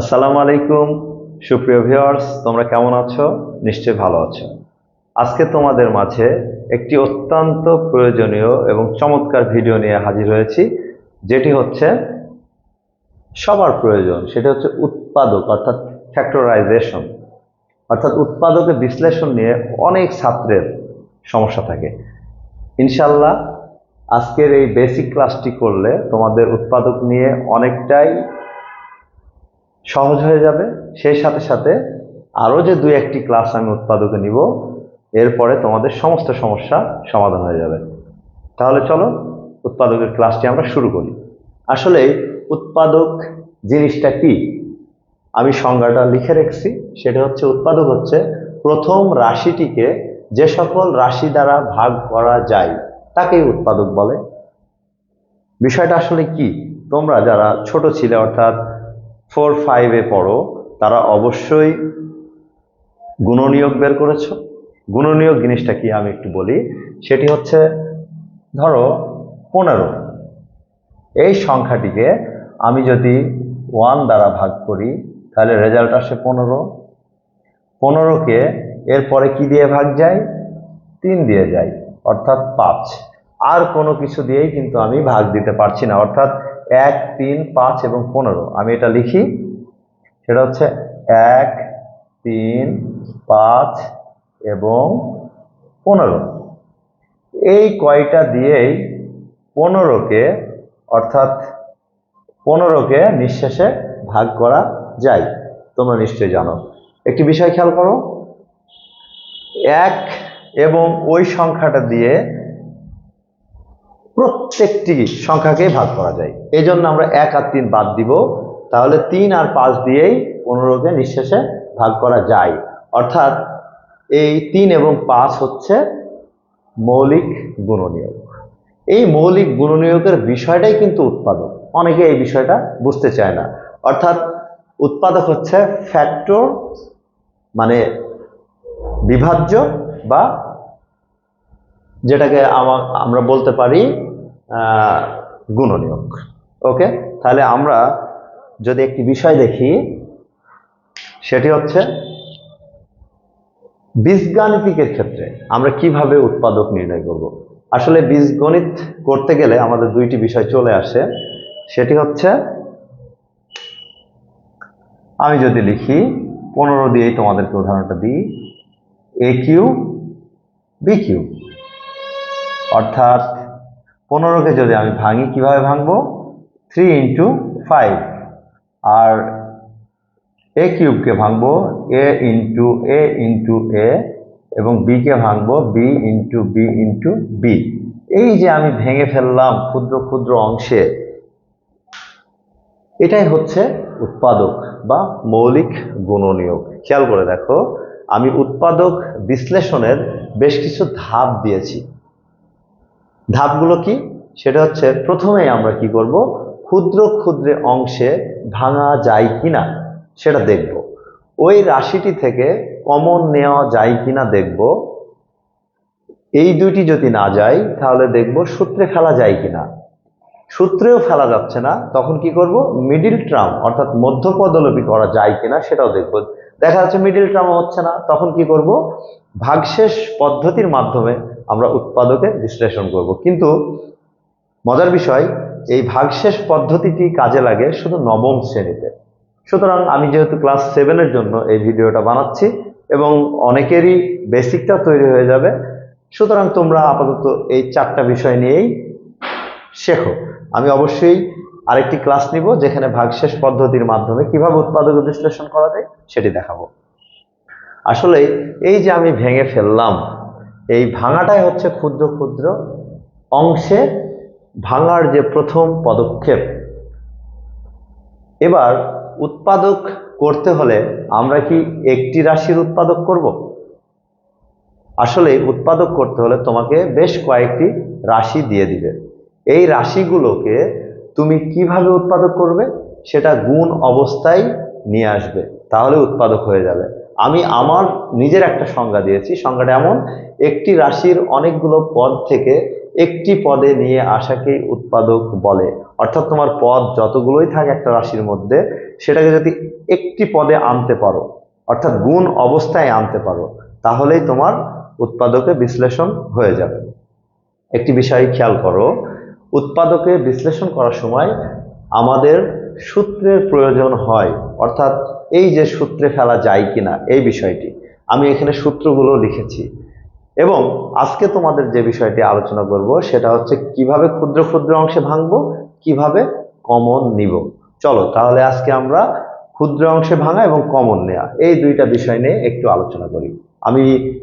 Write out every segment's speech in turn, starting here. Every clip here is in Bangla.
আসসালামু আলাইকুম, সুপ্রিয় ভিউয়ার্স, তোমরা কেমন আছো? নিশ্চয়ই ভালো আছো। আজকে তোমাদের মাঝে একটি অত্যন্ত প্রয়োজনীয় এবং চমৎকার ভিডিও নিয়ে হাজির হয়েছি, যেটি হচ্ছে সবার প্রয়োজন, সেটা হচ্ছে উৎপাদক, অর্থাৎ ফ্যাক্টরাইজেশন অর্থাৎ উৎপাদকের বিশ্লেষণ নিয়ে অনেক ছাত্রের সমস্যা থাকে। ইনশাল্লাহ আজকের এই বেসিক ক্লাসটি করলে তোমাদের উৎপাদক নিয়ে অনেকটাই সহজ হয়ে যাবে। সেই সাথে সাথে আরও যে দুই একটি ক্লাস আমি উৎপাদকে নিব, এরপরে তোমাদের সমস্ত সমস্যা সমাধান হয়ে যাবে। তাহলে চলো উৎপাদকের ক্লাসটি আমরা শুরু করি। আসলে উৎপাদক জিনিসটা কি? আমি সংজ্ঞাটা লিখে রেখেছি। সেটা হচ্ছে উৎপাদক হচ্ছে প্রথম রাশিটিকে যে সকল রাশি দ্বারা ভাগ করা যায়, তাকেই উৎপাদক বলে। বিষয়টা আসলে কি? তোমরা যারা ছোট ছিলে, অর্থাৎ ফোর ফাইভে পড়ো, তারা অবশ্যই গুণনীয়ক বের করেছ। গুণনীয়ক জিনিসটা কি আমি একটু বলি, সেটি হচ্ছে ধরো পনেরো। এই সংখ্যাটিকে আমি যদি ওয়ান দ্বারা ভাগ করি, তাহলে রেজাল্ট আসে পনেরো। পনেরোকে এরপরে কি দিয়ে ভাগ যায়? তিন দিয়ে যায়, অর্থাৎ পাঁচ। আর কোনো কিছু দিয়েই কিন্তু আমি ভাগ দিতে পারছি না, অর্থাৎ এক, তিন, পাঁচ এবং পনেরো। আমি এটা লিখি। সেটা হচ্ছে এক, তিন, পাঁচ এবং পনেরো। এই কয়টা দিয়েই পনেরোকে, অর্থাৎ পনেরোকে নিঃশেষে ভাগ করা যায়। তোমরা নিশ্চয়ই জানো। একটি বিষয় খেয়াল করো। এক এবং ওই সংখ্যাটা দিয়ে প্রত্যেকটি সংখ্যাকে ভাগ করা যায়। এই জন্য আমরা এক আর তিন বাদ দিব। তাহলে তিন আর পাঁচ দিয়েই পনেরোকে নিঃশেষে ভাগ করা যায়। অর্থাৎ এই তিন এবং পাঁচ হচ্ছে মৌলিক গুণনীয়ক। এই মৌলিক গুণনীয়কের বিষয়টাই কিন্তু উৎপাদক। অনেকে এই বিষয়টা বুঝতে চায় না। অর্থাৎ উৎপাদক হচ্ছে ফ্যাক্টর মানে বিভাজ্য বা যেটাকে আমরা বলতে পারি গুণনীয়ক। ওকে? তাহলে আমরা যদি একটি বিষয় দেখি, সেটি হচ্ছে বীজগাণিতিকের ক্ষেত্রে আমরা কীভাবে উৎপাদক নির্ণয় করব? আসলে বীজগণিত করতে গেলে আমাদের দুইটি বিষয় চলে আসে। সেটি হচ্ছে, আমি যদি লিখি, পনেরো দিয়েই তোমাদেরকে উদাহরণটা দিই এ কিউ বি কিউ অর্থাৎ পনেরোকে যদি আমি ভাঙি, কীভাবে ভাঙবো? থ্রি ইন্টু ফাইভ আর এ কিউবকে ভাঙবো A into A into A এবং বিকে ভাঙবো B into B into B এই যে আমি ভেঙে ফেললাম ক্ষুদ্র ক্ষুদ্র অংশে, এটাই হচ্ছে উৎপাদক বা মৌলিক গুণনীয়ক। খেয়াল করে দেখো, আমি উৎপাদক বিশ্লেষণের বেশ কিছু ধাপ দিয়েছি। ধাপগুলো কি? সেটা হচ্ছে প্রথমে আমরা কি করব? ক্ষুদ্র ক্ষুদ্র অংশে ভাঙা যায় কিনা সেটা দেখব। ওই রাশিটি থেকে কমন নেওয়া যায় কিনা দেখব। এই দুইটি যদি না যায়, তাহলে দেখব সূত্রে ফেলা যায় কিনা। সূত্রেও ফেলা যাচ্ছে না। তখন কি করব? মিডিল ট্রাম অর্থাৎ মধ্যপদলোপী করা যায় কিনা সেটাও দেখব। দেখা যাচ্ছে মিডিল ট্রামও হচ্ছে না। তখন কি করব? ভাগশেষ পদ্ধতির মাধ্যমে আমরা উৎপাদকের বিশ্লেষণ করব। কিন্তু মজার বিষয়, এই ভাগশেষ পদ্ধতিটি কাজে লাগে শুধু নবম শ্রেণীতে। সুতরাং আমি যেহেতু ক্লাস সেভেনের জন্য এই ভিডিওটা বানাচ্ছি এবং অনেকেরই বেসিকটা তৈরি হয়ে যাবে, সুতরাং তোমরা আপাতত এই চারটা বিষয় নিয়েই শেখো। আমি অবশ্যই আরেকটি ক্লাস নিব যেখানে ভাগশেষ পদ্ধতির মাধ্যমে কীভাবে উৎপাদক বিশ্লেষণ করা যায়, সেটি দেখাবো। আসলে এই যে আমি ভেঙে ফেললাম এই ভাঙাটাই হচ্ছে ক্ষুদ্র ক্ষুদ্র অংশে ভাঙার যে প্রথম পদক্ষেপ। এবার উৎপাদক করতে হলে আমরা কি একটি রাশির উৎপাদক করব? আসলে উৎপাদক করতে হলে তোমাকে বেশ কয়েকটি রাশি দিয়ে দিবে। এই রাশিগুলোকে তুমি কীভাবে উৎপাদক করবে? সেটা গুণ অবস্থায় নিয়ে আসবে। তাহলে উৎপাদক হয়ে যাবে। আমি আমার নিজের একটা সংজ্ঞা দিয়েছি। সংজ্ঞাটা এমন, একটি রাশির অনেকগুলো পদ থেকে একটি পদে নিয়ে আসাকেই উৎপাদক বলে। অর্থাৎ তোমার পদ যতগুলোই থাকে একটা রাশির মধ্যে, সেটাকে যদি একটি পদে আনতে পারো, অর্থাৎ গুণ অবস্থায় আনতে পারো, তাহলেই তোমার উৎপাদকে বিশ্লেষণ হয়ে যাবে। একটি বিষয় খেয়াল করো, উৎপাদকে বিশ্লেষণ করার সময় আমাদের সূত্রের প্রয়োজন হয়। অর্থাৎ এই যে সূত্রে ফেলা যায় কিনা, এই বিষয়টি। আমি এখানে সূত্রগুলো লিখেছি। এবং আজকে তোমাদের যে বিষয়টি আলোচনা করব, সেটা হচ্ছে কীভাবে ক্ষুদ্র ক্ষুদ্র অংশে ভাঙবো, কীভাবে কমন নিব। চলো, তাহলে আজকে আমরা ক্ষুদ্র অংশে ভাঙা এবং কমন নেওয়া এই দুইটা বিষয় নিয়ে একটু আলোচনা করি। আমি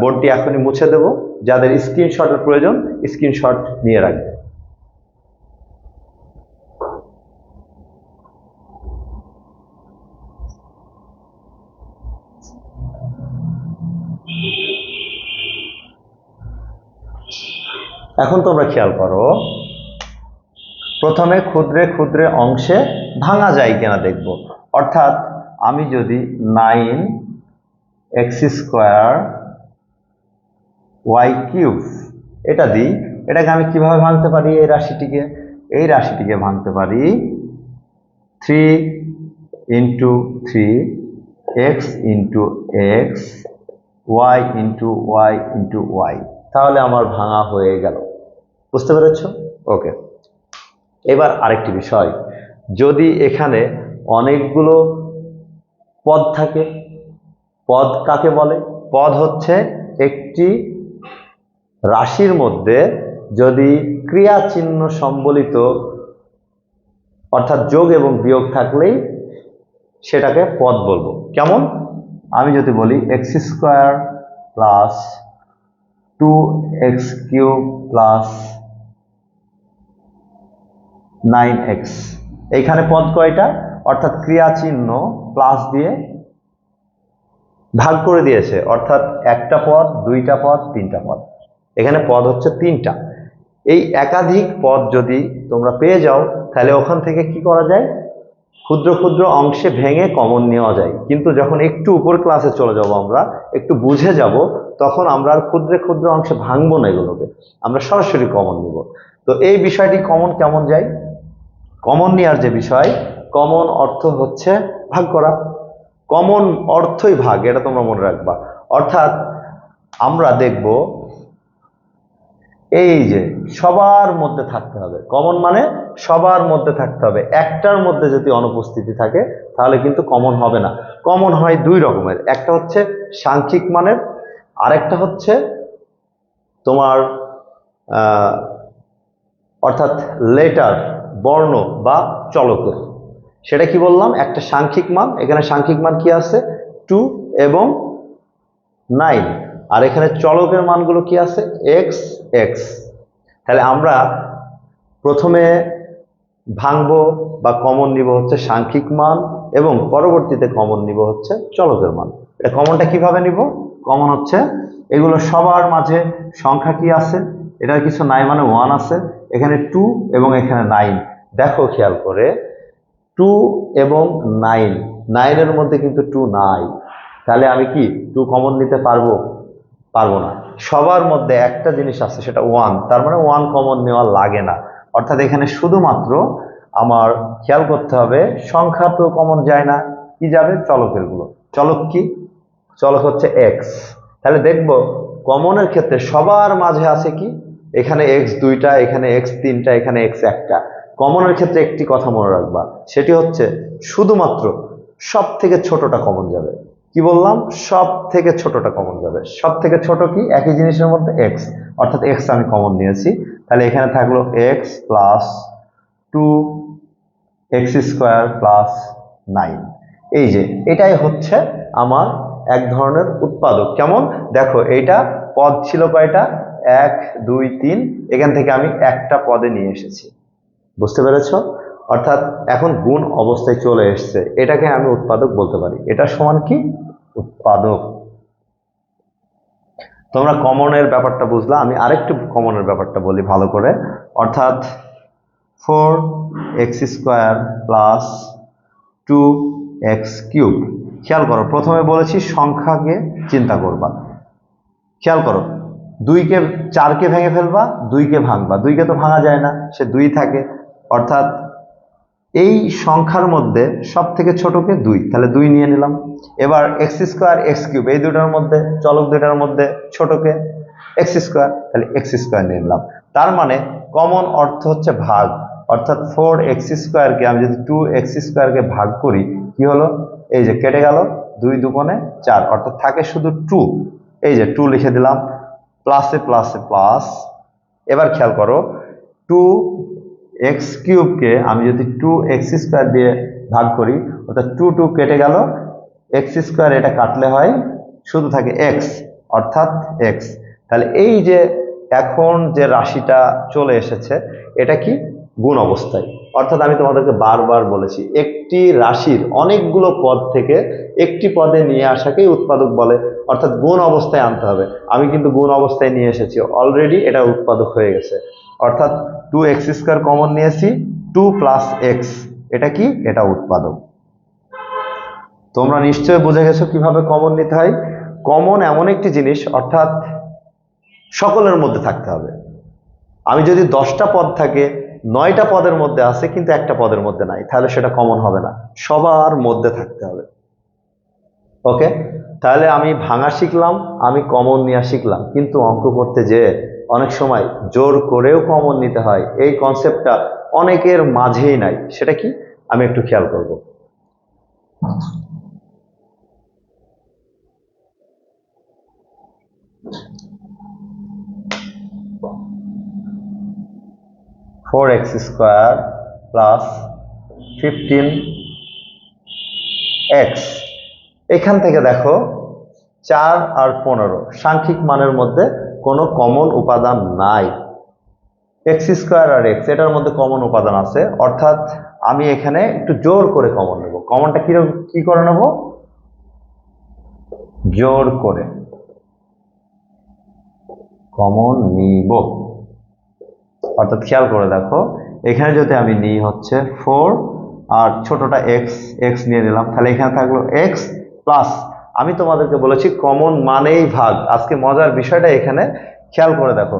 বোর্ডটি এখনই মুছে দেব। যাদের স্ক্রিনশটের প্রয়োজন, স্ক্রিনশট নিয়ে রাখবে। এখন তোমরা খেয়াল করো, প্রথমে ক্ষুদ্রে ক্ষুদ্রে অংশে ভাঙা যায় কিনা দেখব। অর্থাৎ আমি যদি nine X square Y cube, এটা দিই, এটাকে আমি কীভাবে ভাঙতে পারি এই রাশিটিকে? এই রাশিটিকে ভাঙতে পারি three into three X into X, Y into Y into Y. তাহলে আমার ভাঙা হয়ে গেল। বুঝতে পেরেছ? ওকে। এবার আরেকটি বিষয়। যদি এখানে অনেকগুলো পদ থাকে, পদ কাকে বলে? পদ হচ্ছে একটি রাশির মধ্যে যদি ক্রিয়া চিহ্ন সম্বলিত অর্থাৎ যোগ এবং বিয়োগ থাকলেই সেটাকে পদ বলব। কেমন? আমি যদি বলি X square plus two X cube plus nine X. এইখানে পদ কয়টা? অর্থাৎ ক্রিয়া চিহ্ন প্লাস দিয়ে ভাগ করে দিয়েছে। অর্থাৎ একটা পদ, দুইটা পদ, তিনটা পদ। এখানে পদ হচ্ছে তিনটা। এই একাধিক পদ যদি তোমরা পেয়ে যাও, তাহলে ওখান থেকে কি করা যায়? ক্ষুদ্র ক্ষুদ্র অংশে ভেঙে কমন নেওয়া যায়। কিন্তু যখন একটু উপর ক্লাসে চলে যাব আমরা, একটু বুঝে যাব, তখন আমরা আর ক্ষুদ্রে ক্ষুদ্র অংশে ভাঙবো না এগুলোকে। আমরা সরাসরি কমন নিব। তো এই বিষয়টি কমন কেমন যায়? কমন নেওয়ার যে বিষয় কমন অর্থ হচ্ছে ভাগ করা। কমন অর্থই ভাগ, এটা তোমরা মনে রাখবা। অর্থাৎ আমরা দেখব, এই যে সবার মধ্যে থাকতে হবে। কমন মানে সবার মধ্যে থাকতে হবে। একটার মধ্যে যদি অনুপস্থিতি থাকে, তাহলে কিন্তু কমন হবে না। কমন হয় দুই রকমের। একটা হচ্ছে সাংখ্যিক মানের, আরেকটা হচ্ছে তোমার অর্থাৎ লেটার বর্ণ বা চলকের সেটা কি বললাম? একটা সাংখ্যিক মান। এখানে সাংখ্যিক মান কি আছে? টু এবং নাইন। আর এখানে চলকের মানগুলো কি আছে? X X. তাহলে আমরা প্রথমে ভাঙবো বা কমন নিব হচ্ছে সাংখ্যিক মান এবং পরবর্তীতে কমন নিব হচ্ছে চলকের মান। এটা কমনটা কীভাবে নিব? কমন হচ্ছে, এগুলো সবার মাঝে সংখ্যা কি আছে? এটার কিছু নাই মানে ওয়ান আছে। এখানে টু এবং এখানে নাইন দেখো খেয়াল করে টু এবং নাইন নাইনের মধ্যে কিন্তু টু নাই। তাহলে আমি কি টু কমন নিতে পারব? পারব না। সবার মধ্যে একটা জিনিস আছে, সেটা ওয়ান তার মানে ওয়ান কমন নেওয়া লাগে না। অর্থাৎ এখানে শুধুমাত্র আমার খেয়াল করতে হবে, সংখ্যা তো কমন যায় না। কি যাবে? চলকেরগুলো। চলক কি? চলক হচ্ছে এক্স তাহলে দেখব কমনের ক্ষেত্রে সবার মাঝে আছে কি? এখানে এক্স দুইটা, এখানে এক্স তিনটা, এখানে এক্স একটা। কমনের ক্ষেত্রে একটি কথা মনে রাখবা, সেটি হচ্ছে শুধুমাত্র সব থেকে ছোটটা কমন যাবে। কি বললাম? সব থেকে ছোটটা কমন যাবে। সব থেকে ছোট কি? একই জিনিসের মধ্যে এক্স অর্থাৎ এক্স আমি কমন নিয়েছি। তাহলে এখানে থাকল X plus two X square plus nine এই যে, এটাই হচ্ছে আমার এক ধরনের উৎপাদক। কেমন? দেখো, এইটা পদ ছিল কয়টা? এক, দুই, তিন, এখান থেকে আমি একটা পদে নিয়ে এসেছি। বুঝতে পেরেছ? অর্থাৎ এখন গুণ অবস্থায় চলে এসছে। এটাকে আমি উৎপাদক বলতে পারি। এটা সমান কি? উৎপাদক। তোমরা কমনের ব্যাপারটা বুঝলা, আমি আরেকটু কমনের ব্যাপারটা বলি ভালো করে। অর্থাৎ four x square plus two x cube. খেয়াল করো, প্রথমে বলেছি সংখ্যাকে চিন্তা করবা। খেয়াল করো দুইকে, চারকে ভেঙে ফেলবা, দুইকে ভাঙবা। দুইকে তো ভাঙা যায় না, সে দুই থাকে। অর্থাৎ এই সংখ্যার মধ্যে সব থেকে ছোটকে দুই। তাহলে দুই নিয়ে নিলাম। এবার এক্স স্কোয়ার এক্স কিউব, এই দুটার মধ্যে, চলক দুটার মধ্যে ছোটকে এক্স স্কোয়ার, তাহলে এক্স স্কোয়ার নিয়ে নিলাম। তার মানে কমন অর্থ হচ্ছে ভাগ। অর্থাৎ ফোর এক্স স্কোয়ারকে, আমি যদি টু এক্স স্কোয়ারকে ভাগ করি, কি হলো? এই যে কেটে গেল দুই দুকোণে চার। অর্থাৎ থাকে শুধু টু। এই যে টু লিখে দিলাম। প্লাসে প্লাসে প্লাস এবার খেয়াল করো টু এক্স কিউবকে আমি যদি টু এক্স স্কোয়ার দিয়ে ভাগ করি, অর্থাৎ টু টু কেটে গেল এক্স স্কোয়ার এটা কাটলে হয়, শুধু থাকে এক্স অর্থাৎ এক্স তাহলে এই যে এখন যে রাশিটা চলে এসেছে, এটা কি? গুণ অবস্থায়। অর্থাৎ আমি তোমাদেরকে বারবার বলেছি, একটি রাশির অনেকগুলো পদ থেকে একটি পদে নিয়ে আসাকেই উৎপাদক বলে, অর্থাৎ গুণ অবস্থায় আনতে হবে। আমি কিন্তু গুণ অবস্থায় নিয়ে এসেছি অলরেডি এটা উৎপাদক হয়ে গেছে। অর্থাৎ টু এক্স স্কোয়ার কমন নিয়েছি টু প্লাস এক্স এটা কি? এটা উৎপাদক। তোমরা নিশ্চয়ই বুঝে গেছো কীভাবে কমন নিতে হয়? কমন এমন একটি জিনিস, অর্থাৎ সকলের মধ্যে থাকতে হবে। আমি যদি দশটা পদ থাকে নয়টা পদের মধ্যে আছে, কিন্তু একটা পদের মধ্যে নাই। তাহলে সেটা কমন হবে না। সবার মধ্যে থাকতে হবে। ওকে তাহলে আমি ভাঙা শিখলাম, আমি কমন নেওয়া শিখলাম। কিন্তু অঙ্ক করতে যে অনেক সময় জোর করেও কমন নিতে হয়। এই কনসেপ্টটা অনেকের মাঝেই নাই। সেটা কি? আমি একটু খেয়াল করব। Four x square plus fifteen x এখান থেকে দেখো চার আর পনেরো, সাংখ্যিক মানের মধ্যে কোনো কমন উপাদান নাই। এক্স স্কোয়ার আর এক্স এটার মধ্যে কমন উপাদান আছে। অর্থাৎ আমি এখানে একটু জোর করে কমন নেব। কমনটা কি কি করে নেব? জোর করে। কমন নিব। অর্থাৎ খেয়াল করে দেখো, এখানে যদি আমি নিই হচ্ছে ফোর আর ছোটটা এক্স এক্স নিয়ে নিলাম, তাহলে এখানে থাকল এক্স প্লাস আমি তোমাদেরকে বলেছি কমন মানেই ভাগ। আজকে মজার বিষয়টা এখানে, খেয়াল করে দেখো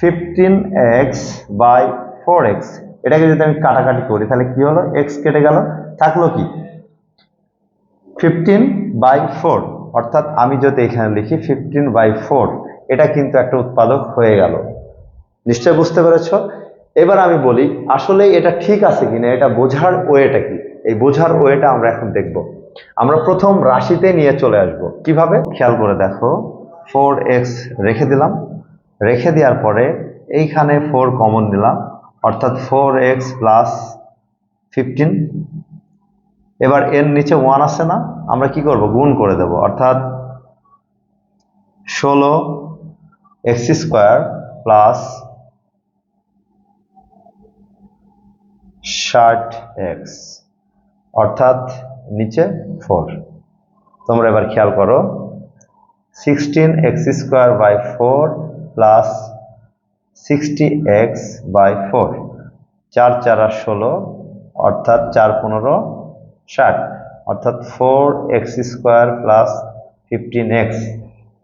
fifteen x by four x এটাকে যদি আমি কাটাকাটি করি, তাহলে কি হলো? এক্স কেটে গেল, থাকল কি? ফিফটিন বাই ফোর অর্থাৎ আমি যদি এখানে লিখি ফিফটিন বাই ফোর এটা কিন্তু একটা উৎপাদক হয়ে গেল। নিশ্চয় বুঝতে পেরেছ? এবার আমি বলি, আসলে এটা ঠিক আছে কিনা, এটা বোঝার ওয়েটা কি? এই বোঝার ওয়েটা আমরা এখন দেখব। আমরা প্রথম রাশিতে নিয়ে চলে আসব। কীভাবে? খেয়াল করে দেখো ফোর এক্স রেখে দিলাম। রেখে দেওয়ার পরে এইখানে ফোর কমন নিলাম, অর্থাৎ ফোর এক্স প্লাস ফিফটিন এবার এর নিচে ওয়ান আসে না, আমরা কি করব? গুণ করে দেব, অর্থাৎ ষোলো এক্স স্কোয়ার প্লাস ষাট এক্স অর্থাৎ নিচে ফোর তোমরা এবার খেয়াল করো sixteen x square by four plus sixty x by four চার চার আর ষোলো, অর্থাৎ চার পনেরো ষাট। অর্থাৎ four x square plus fifteen x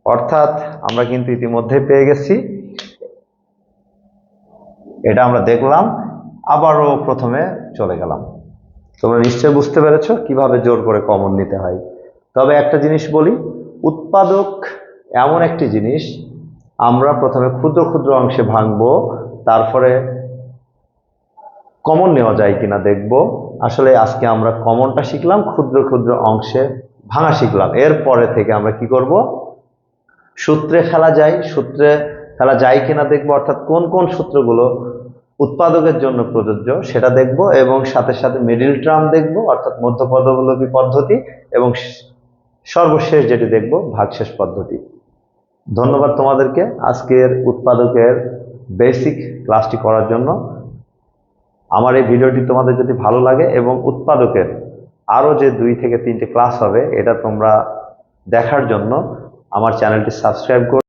অর্থাৎ আমরা কিন্তু ইতিমধ্যে পেয়ে গেছি। এটা আমরা দেখলাম। আবারও প্রথমে চলে গেলাম। তোমরা নিশ্চয় বুঝতে পেরেছ কীভাবে জোর করে কমন নিতে হয়। তবে একটা জিনিস বলি, উৎপাদক এমন একটি জিনিস, আমরা প্রথমে ক্ষুদ্র ক্ষুদ্র অংশে ভাঙবো, তারপরে কমন নেওয়া যায় কিনা দেখব। আসলে আজকে আমরা কমনটা শিখলাম, ক্ষুদ্র ক্ষুদ্র অংশে ভাঙা শিখলাম। এরপরে থেকে আমরা কি করব? সূত্রে খেলা যায়, সূত্রে খেলা যায় কিনা দেখব, অর্থাৎ কোন কোন সূত্রগুলো উৎপাদকের জন্য প্রযোজ্য, সেটা দেখব এবং সাথে সাথে মিডিল টার্ম দেখব, অর্থাৎ মধ্যপদবলম্বী পদ্ধতি এবং সর্বশেষ যেটি দেখব, ভাগশেষ পদ্ধতি। ধন্যবাদ তোমাদেরকে আজকের উৎপাদকের বেসিক ক্লাসটি করার জন্য। আমার এই ভিডিওটি তোমাদের যদি ভালো লাগে এবং উৎপাদকের আরও যে দুই থেকে তিনটে ক্লাস হবে, এটা তোমরা দেখার জন্য আমার চ্যানেলটি সাবস্ক্রাইব করো